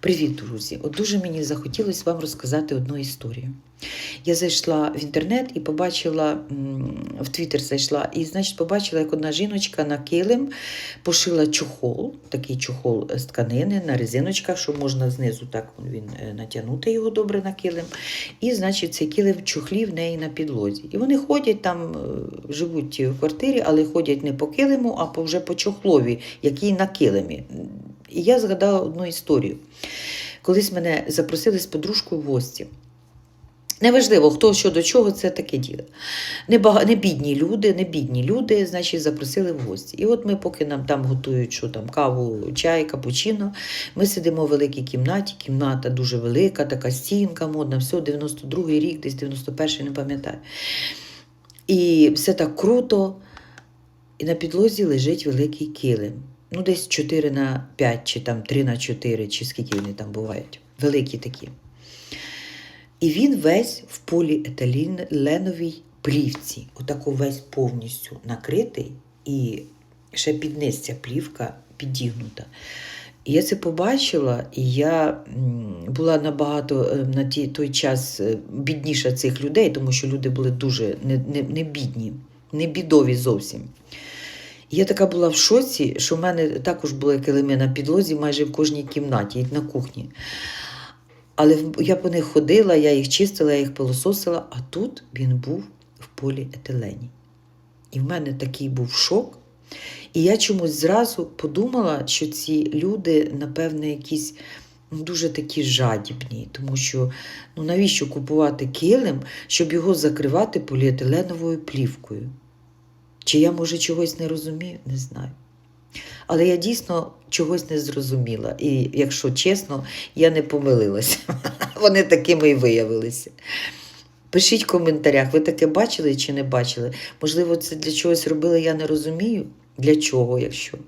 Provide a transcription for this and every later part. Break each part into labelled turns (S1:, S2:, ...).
S1: Привіт, друзі! От дуже мені захотілося вам розказати одну історію. Я зайшла в інтернет і побачила в Твіттер зайшла, і значить побачила, як одна жіночка на килим пошила чохол, такий чохол з тканини на резиночках, що можна знизу так він е, натягнути його добре на килим. І, значить, цей килим в чохлі в неї на підлозі. І вони ходять там, е, живуть в квартирі, але ходять не по килиму, а вже по чохлові, який на килимі. І я згадала одну історію. Колись мене запросили з подружкою в гості. Неважливо, хто що до чого, це таке діло. Не, бага... не бідні люди, не бідні люди, значить, запросили в гості. І от ми, поки нам там готують що там, каву, чай, капучино, ми сидимо в великій кімнаті. Кімната дуже велика, така стінка модна, все, 92-й рік, десь 91-й, не пам'ятаю. І все так круто. І на підлозі лежить великий килим. Ну, десь 4 на 5, чи там 3 на 4, чи скільки вони там бувають. Великі такі. І він весь в поліетиленовій плівці, отако весь повністю накритий, і ще під низ ця плівка підігнута. І я це побачила, і я була набагато е, на ті, той час е, бідніша цих людей, тому що люди були дуже не, не, не бідні, не бідові зовсім. Я така була в шоці, що в мене також були килими на підлозі майже в кожній кімнаті, на кухні. Але я по них ходила, я їх чистила, я їх пилососила, а тут він був в поліетилені. І в мене такий був шок. І я чомусь зразу подумала, що ці люди, напевне, якісь ну, дуже такі жадібні, тому що ну, навіщо купувати килим, щоб його закривати поліетиленовою плівкою? Чи я, може, чогось не розумію, не знаю. Але я дійсно чогось не зрозуміла. І, якщо чесно, я не помилилася. Вони такими і виявилися. Пишіть в коментарях, ви таке бачили чи не бачили? Можливо, це для чогось робили, я не розумію. Для чого, якщо?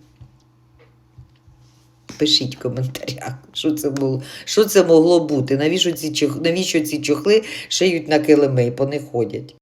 S1: Пишіть в коментарях, що це було, що це могло бути, навіщо ці, навіщо ці чохли шиють на килими і по них ходять.